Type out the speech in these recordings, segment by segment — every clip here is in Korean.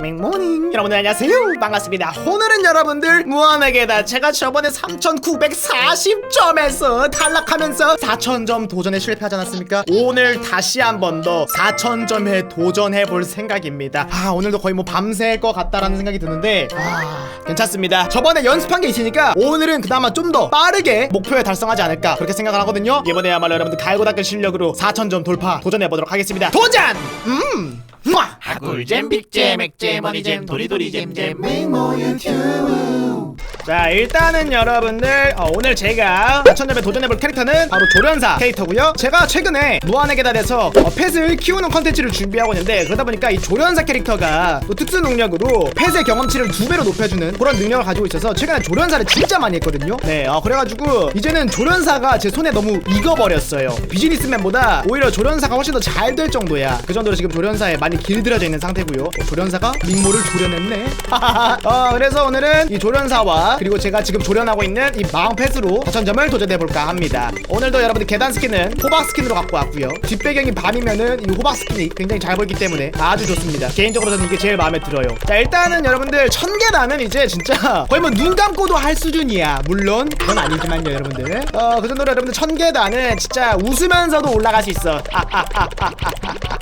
맹모닝 여러분들 안녕하세요. 반갑습니다. 오늘은 여러분들 무한에게다 제가 저번에 3940점에서 탈락하면서 4000점 도전에 실패하지 않았습니까? 오늘 다시 한 번 더 4000점에 도전해 볼 생각입니다. 아 오늘도 거의 뭐 밤새일 것 같다라는 생각이 드는데 아 괜찮습니다. 저번에 연습한 게 있으니까 오늘은 그나마 좀 더 빠르게 목표에 달성하지 않을까 그렇게 생각을 하거든요. 이번에야말로 여러분들 갈고 닦은 실력으로 4000점 돌파 도전해 보도록 하겠습니다. 도전! 음 우와! 꿀잼 빅잼 액잼 머니잼 도리도리 잼잼 맹모 유튜브 자 일단은 여러분들 어, 오늘 제가 4천점에 도전해볼 캐릭터는 바로 조련사 캐릭터고요. 제가 최근에 무한의 계단에서 어, 펫을 키우는 컨텐츠를 준비하고 있는데 그러다 보니까 이 조련사 캐릭터가 또 특수 능력으로 펫의 경험치를 두 배로 높여주는 그런 능력을 가지고 있어서 최근에 조련사를 진짜 많이 했거든요. 네 어, 그래가지고 이제는 조련사가 제 손에 너무 익어버렸어요. 비즈니스맨보다 오히려 조련사가 훨씬 더 잘 될 정도야. 그 정도로 지금 조련사에 많이 길들여져 있는 상태고요. 어, 조련사가 민모를 조련했네. 어, 그래서 오늘은 이 조련사와 그리고 제가 지금 조련하고 있는 이 마왕패스로 4천점을 도전해볼까 합니다. 오늘도 여러분들 계단 스킨은 호박 스킨으로 갖고 왔고요. 뒷배경이 밤이면은 이 호박 스킨이 굉장히 잘 보이기 때문에 아주 좋습니다. 개인적으로 저는 이게 제일 마음에 들어요. 자 일단은 여러분들 천 계단은 이제 진짜 거의 뭐 눈 감고도 할 수준이야. 물론 그건 아니지만요 여러분들. 어그 정도로 여러분들 천 계단은 진짜 웃으면서도 올라갈 수 있어.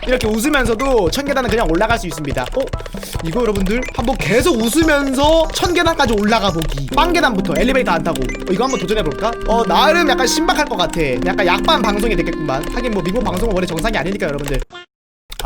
이렇게 웃으면서도 천 계단은 그냥 올라갈 수 있습니다. 어? 이거 여러분들 한번 계속 웃으면서 천 계단까지 올라가 보기 빵계단부터 엘리베이터 안 타고. 어, 이거 한번 도전해볼까? 어 나름 약간 신박할 것 같아. 약간 약반 방송이 됐겠구만. 하긴 뭐 미국 방송은 원래 정상이 아니니까 여러분들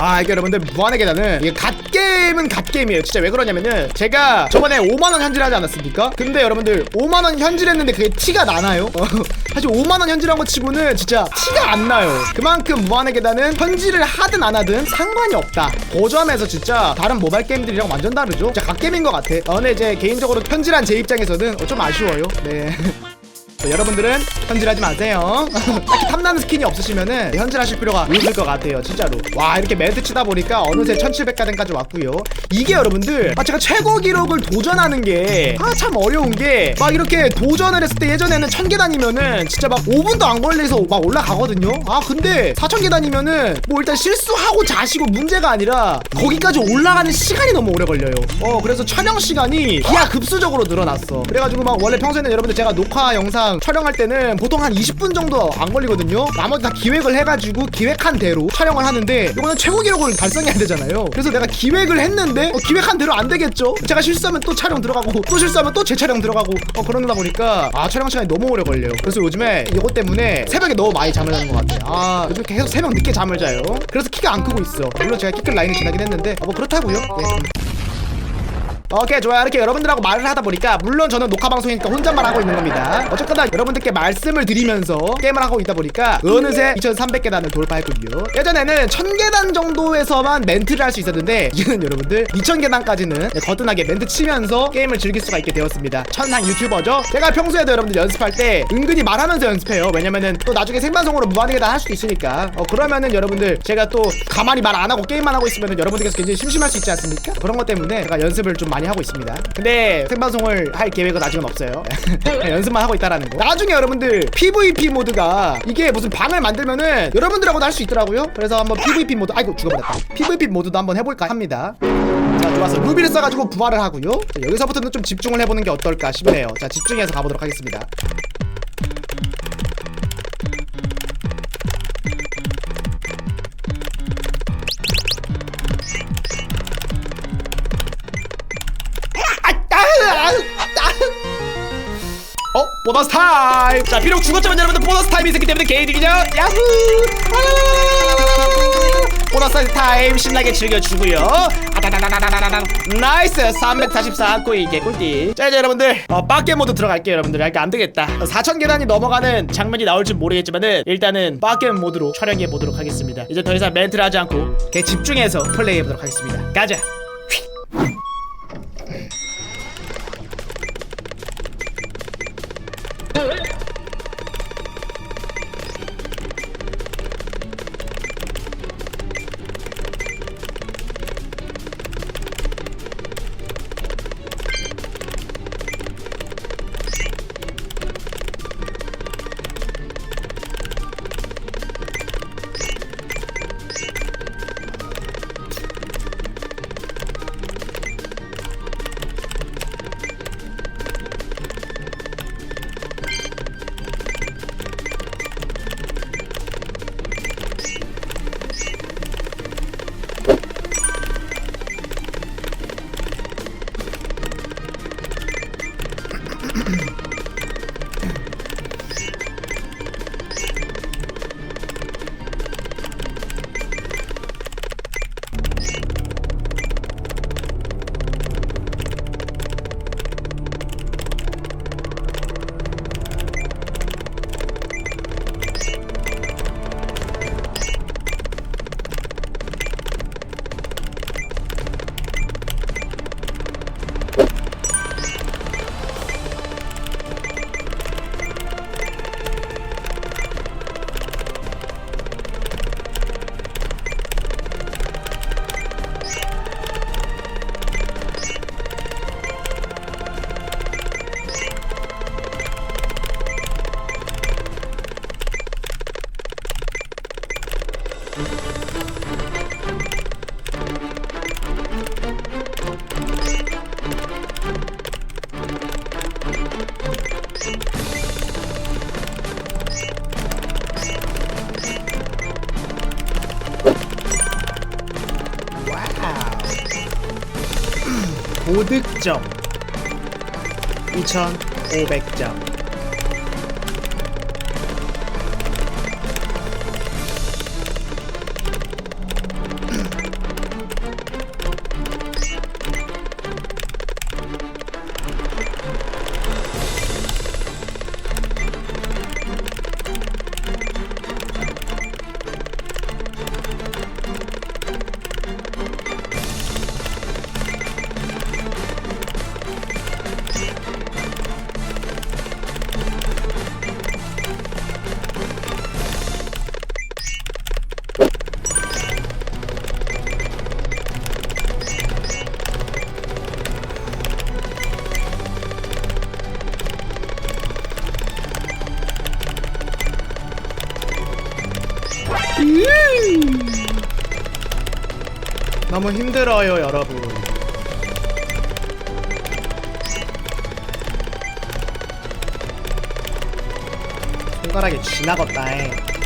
아 이게 여러분들 무한의 계단은 이게 갓게임은 갓게임이에요. 진짜 왜 그러냐면은 제가 저번에 5만원 현질하지 않았습니까? 근데 여러분들 5만원 현질했는데 그게 티가 나나요? 어, 사실 5만원 현질한 거 치고는 진짜 티가 안 나요. 그만큼 무한의 계단은 현질을 하든 안 하든 상관이 없다. 그 점에서 진짜 다른 모바일 게임들이랑 완전 다르죠? 진짜 갓게임인 것 같아. 어, 근데 이제 개인적으로 현질한 제 입장에서는 어, 좀 아쉬워요. 네 자, 여러분들은 현질하지 마세요. 딱히 탐나는 스킨이 없으시면은 현질하실 필요가 없을 것 같아요, 진짜로. 와 이렇게 멘트 치다 보니까 어느새 1700가den까지 왔고요. 이게 여러분들, 아 제가 최고 기록을 도전하는 게 아 참 어려운 게 막 이렇게 도전을 했을 때 예전에는 1000계단이면은 진짜 막 5분도 안 걸려서 막 올라가거든요. 아 근데 4000계단이면은 뭐 일단 실수하고 자시고 문제가 아니라 거기까지 올라가는 시간이 너무 오래 걸려요. 어 그래서 촬영 시간이 기하급수적으로 늘어났어. 그래가지고 막 원래 평소에는 여러분들 제가 녹화 영상 촬영할 때는 보통 한 20분 정도 안 걸리거든요. 나머지 다 기획을 해가지고 기획한 대로 촬영을 하는데 이거는 최고 기록을 달성해야 되잖아요. 그래서 내가 기획을 했는데 어, 기획한 대로 안 되겠죠. 제가 실수하면 또 촬영 들어가고 또 실수하면 또 재촬영 들어가고 어 그러다 보니까 아 촬영 시간이 너무 오래 걸려요. 그래서 요즘에 이것 때문에 새벽에 너무 많이 잠을 자는 것 같아요. 아 요즘 계속 새벽 늦게 잠을 자요. 그래서 키가 안 크고 있어. 물론 제가 키클 라인을 지나긴 했는데 어, 뭐 그렇다고요. 예. 오케이 좋아요. 이렇게 여러분들하고 말을 하다 보니까 물론 저는 녹화 방송이니까 혼잣말 하고 있는 겁니다. 어쨌거나 여러분들께 말씀을 드리면서 게임을 하고 있다 보니까 어느새 2300계단을 돌파했군요. 예전에는 1000계단 정도에서만 멘트를 할 수 있었는데 이제는 여러분들 2000계단까지는 거뜬하게 멘트 치면서 게임을 즐길 수가 있게 되었습니다. 천상 유튜버죠? 제가 평소에도 여러분들 연습할 때 은근히 말하면서 연습해요. 왜냐면은 또 나중에 생방송으로 무한계단 할 수도 있으니까. 어 그러면은 여러분들 제가 또 가만히 말 안 하고 게임만 하고 있으면은 여러분들께서 굉장히 심심할 수 있지 않습니까? 그런 것 때문에 제가 연습을 좀 많이 하고 있습니다. 근데 생방송을 할 계획은 아직은 없어요. 연습만 하고 있다라는 거. 나중에 여러분들 PVP 모드가 이게 무슨 방을 만들면은 여러분들하고도 할 수 있더라고요. 그래서 한번 PVP 모드, 아이고 죽어버렸다. PVP 모드도 한번 해볼까 합니다. 자 좋았어. 루비를 써가지고 부활을 하고요. 자, 여기서부터는 좀 집중을 해보는 게 어떨까 싶네요. 자 집중해서 가보도록 하겠습니다. 보너스 타임! 자, 비록 죽었지만 여러분들 보너스 타임이 있었기 때문에 개이득이죠? 야후! 아! 보너스 타임 신나게 즐겨주고요. 아다다다다다다다. 나이스! 344 코인 개꿀띠. 자, 이제 여러분들, 어, 빡게 모드 들어갈게요, 여러분들. 이게 안 되겠다. 4000계단이 넘어가는 장면이 나올지 모르겠지만은, 일단은 빡게 모드로 촬영해 보도록 하겠습니다. 이제 더 이상 멘트를 하지 않고, 개 집중해서 플레이해 보도록 하겠습니다. 가자! 고득점. 2500점 너무 힘들어요 여러분 손가락이 쥐나갔다 잉.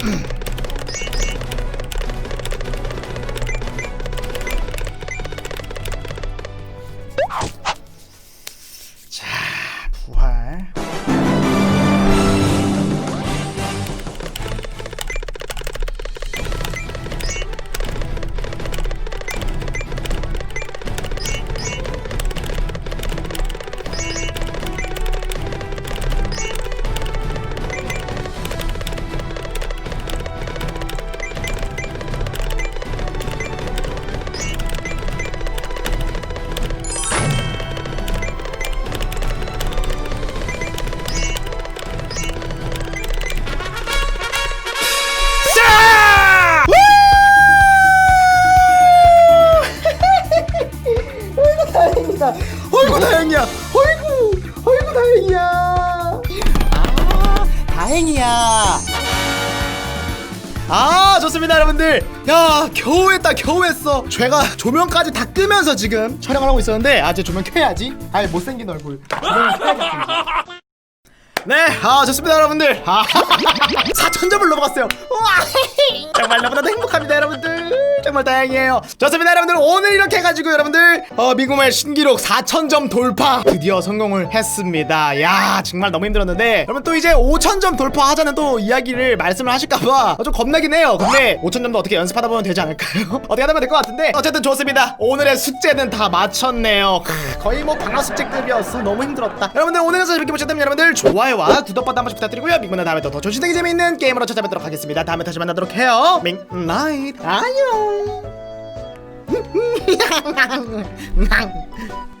Mm-hmm. 다행이다. 어이구 다행이야. 어이구, 어이구 다행이야. 아, 다행이야. 아 좋습니다 여러분들 야 겨우 했다 겨우 했어 제가 조명까지 다 끄면서 지금 촬영을 하고 있었는데 아 이제 조명 켜야지 아이 못생긴 얼굴 조명 켜야겠습니다 네, 아 좋습니다 여러분들. 아, 4천점을 넘어갔어요. 정말 너무나도 행복합니다 여러분들. 정말 다행이에요. 좋습니다 여러분들. 오늘 이렇게 해가지고 여러분들 어, 미국의 신기록 4천점 돌파 드디어 성공을 했습니다. 야 정말 너무 힘들었는데 여러분 또 이제 5천점 돌파하자는 또 이야기를 말씀을 하실까봐 좀 겁나긴 해요. 근데 5천점도 어떻게 연습하다 보면 되지 않을까요? 어떻게 하다 보면 될 것 같은데 어쨌든 좋습니다. 오늘의 숙제는 다 마쳤네요. 크, 거의 뭐 방학 숙제급이었어. 너무 힘들었다. 여러분들 오늘 영상 이렇게 보셨다면 여러분들 좋아요와 구독 버튼 한 번씩 부탁드리고요. 미국은 다음에 또더 조신되게 재미있는 게임으로 찾아뵙도록 하겠습니다. 다음에 다시 만나도록 해요. 밍 나잇 안녕. なん